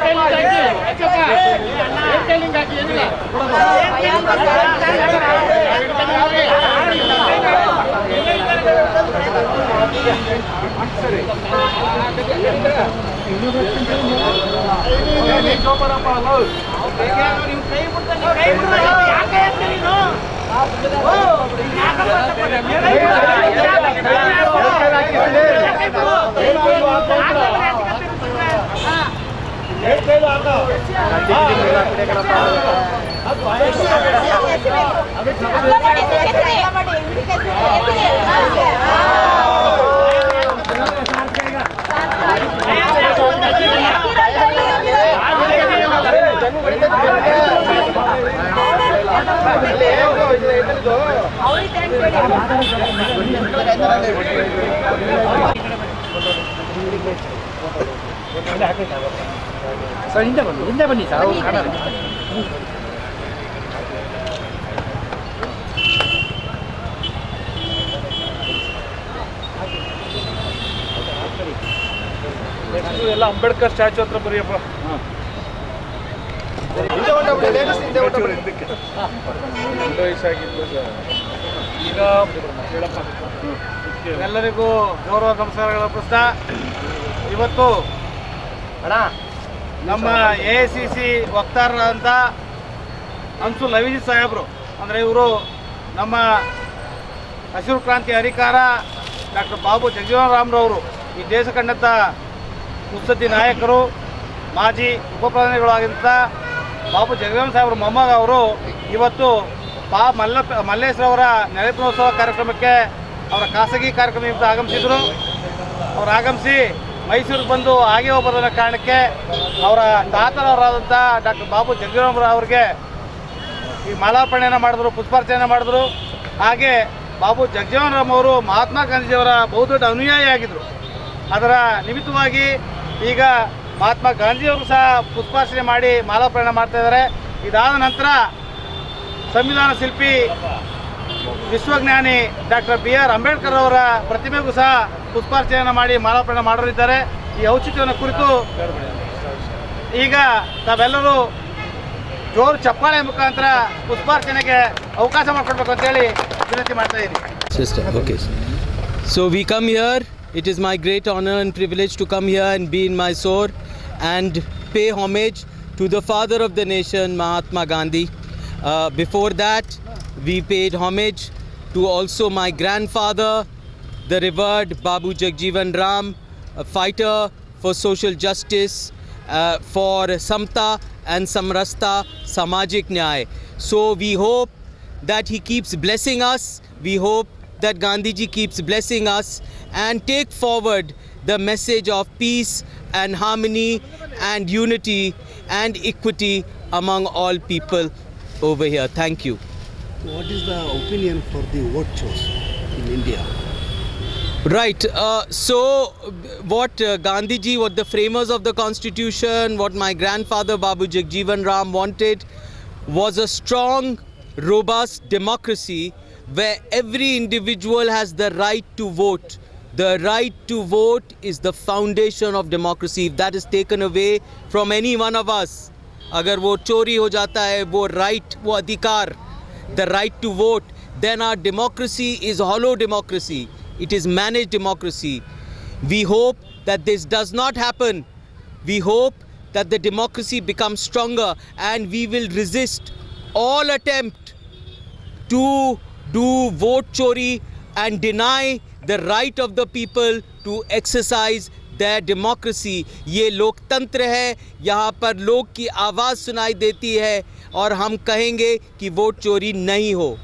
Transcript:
ಕೈ ಬಿಡ್ತಾನೆ ಕೈ ಬಿಡ್ತಾನೆ ಹಾಕಿ ಸರ್ ಹಿಂದೆ ಬನ್ನಿ ಹಿಂದೆ ಬನ್ನಿ ಸರ್ ಅವ್ರು ಕಾಣಲ್ಲ. ನೆಕ್ಸ್ಟ್ ಎಲ್ಲ ಅಂಬೇಡ್ಕರ್ ಸ್ಟ್ಯಾಚು ಹತ್ರ ವಯಸ್ಸಾಗಿತ್ತು ಸರ್ ಈಗ ಹೇಳಪ್ಪ ಎಲ್ಲರಿಗೂ ಗೌರವ ನಮಸ್ಕಾರಗಳ ಪುಸ್ತಕ ಇವತ್ತು ಅಣ್ಣ ನಮ್ಮ ಎ ಸಿ ಸಿ ವಕ್ತಾರರಾದಂಥ ಅನ್ಸು ಲವಿಜಿ ಸಾಹೇಬರು. ಅಂದರೆ ಇವರು ನಮ್ಮ ಹಸಿರು ಕ್ರಾಂತಿ ಹರಿಕಾರ ಡಾಕ್ಟರ್ ಬಾಬು ಜಗಜೀವನ್ ರಾಮ್ರವರು, ಈ ದೇಶ ಕಂಡಂಥ ಮುತ್ಸದ್ದಿ ನಾಯಕರು, ಮಾಜಿ ಉಪಪ್ರಧಾನಿಗಳಾಗಿದ್ದ ಬಾಬು ಜಗಜೀವನ ಸಾಹೇಬ್ರ ಮೊಮ್ಮಗ ಅವರು ಇವತ್ತು ಬಾ ಮಲ್ಲ ಮಲ್ಲೇಶ್ವರವರ ನೆಲೆಪನೋತ್ಸವ ಕಾರ್ಯಕ್ರಮಕ್ಕೆ ಅವರ ಖಾಸಗಿ ಕಾರ್ಯಕ್ರಮ ಆಗಮಿಸಿದರು. ಅವ್ರು ಆಗಮಿಸಿ ಮೈಸೂರಿಗೆ ಬಂದು ಹಾಗೆ ಹೋಗೋದನ್ನ ಕಾರಣಕ್ಕೆ ಅವರ ತಾತನವರಾದಂಥ ಡಾಕ್ಟರ್ ಬಾಬು ಜಗಜೀವನರಾಮ್ ಅವ್ರಿಗೆ ಈ ಮಾಲಾರ್ಪಣೆಯನ್ನು ಮಾಡಿದ್ರು ಪುಷ್ಪಾರ್ಚನೆ ಮಾಡಿದ್ರು. ಹಾಗೆ ಬಾಬು ಜಗಜೀವನರಾಮ್ ಅವರು ಮಹಾತ್ಮ ಗಾಂಧೀಜಿಯವರ ಬಹುದೊಡ್ಡ ಅನುಯಾಯಿ ಆಗಿದ್ದರು ಅದರ ನಿಮಿತ್ತವಾಗಿ ಈಗ ಮಹಾತ್ಮ ಗಾಂಧಿಯವರು ಸಹ ಪುಷ್ಪಾರ್ಚನೆ ಮಾಡಿ ಮಾಲಾರ್ಪಣೆ ಮಾಡ್ತಾ ಇದ್ದಾರೆ. ಇದಾದ ನಂತರ ಸಂವಿಧಾನ ಶಿಲ್ಪಿ ವಿಶ್ವಜ್ಞಾನಿ ಡಾಕ್ಟರ್ ಬಿ ಆರ್ ಅಂಬೇಡ್ಕರ್ ಅವರ ಪ್ರತಿಮೆಗೂ ಸಹ ಪುಷ್ಪಾರ್ಚನೆಯನ್ನು ಮಾಡಿ, ಮಾಲಾರ್ಪಣೆ ಮಾಡಲಿದ್ದಾರೆ ಈ ಔಚಿತ್ಯವನ್ನ ಕುರಿತು ಈಗ ತಾವೆಲ್ಲರೂ ಜೋರು ಚಪ್ಪಾಳೆ ಮುಖಾಂತರ ಪುಷ್ಪಾರ್ಚನೆಗೆ ಅವಕಾಶ ಮಾಡಿಕೊಡ್ಬೇಕು ಅಂತ ಹೇಳಿ ವಿನಂತಿ ಮಾಡ್ತಾ so we come here it is my great honour and privilege to come here and be in Mysore and pay homage to the father of the nation Mahatma Gandhi before that we paid homage to also my grandfather the revered Babu Jagjeevan Ram, a fighter for social justice, uh, for Samta and Samrasta Samajik Nyay. So we hope that he keeps blessing us. We hope that Gandhiji keeps blessing us and take forward the message of peace and harmony and unity and equity among all people over here. Thank you. What is the opinion for the vote choice in India? Right. Uh, so, what uh, Gandhiji, what the framers of the constitution, what my grandfather Babu Jagjeevan Ram wanted was a strong, robust democracy where every individual has the right to vote. The right to vote is the foundation of democracy. If that is taken away from any one of us, अगर वो चोरी हो जाता है वो right वो अधिकार the right to vote then our democracy is hollow democracy It is managed democracy we hope that this does not happen we hope that the democracy becomes stronger and we will resist all attempt to do vote chori and deny the right of the people to exercise their democracy ये लोकतंत्र है यहाँ पर लोग की आवाज़ सुनाई देती है और हम कहेंगे कि वोट चोरी नहीं हो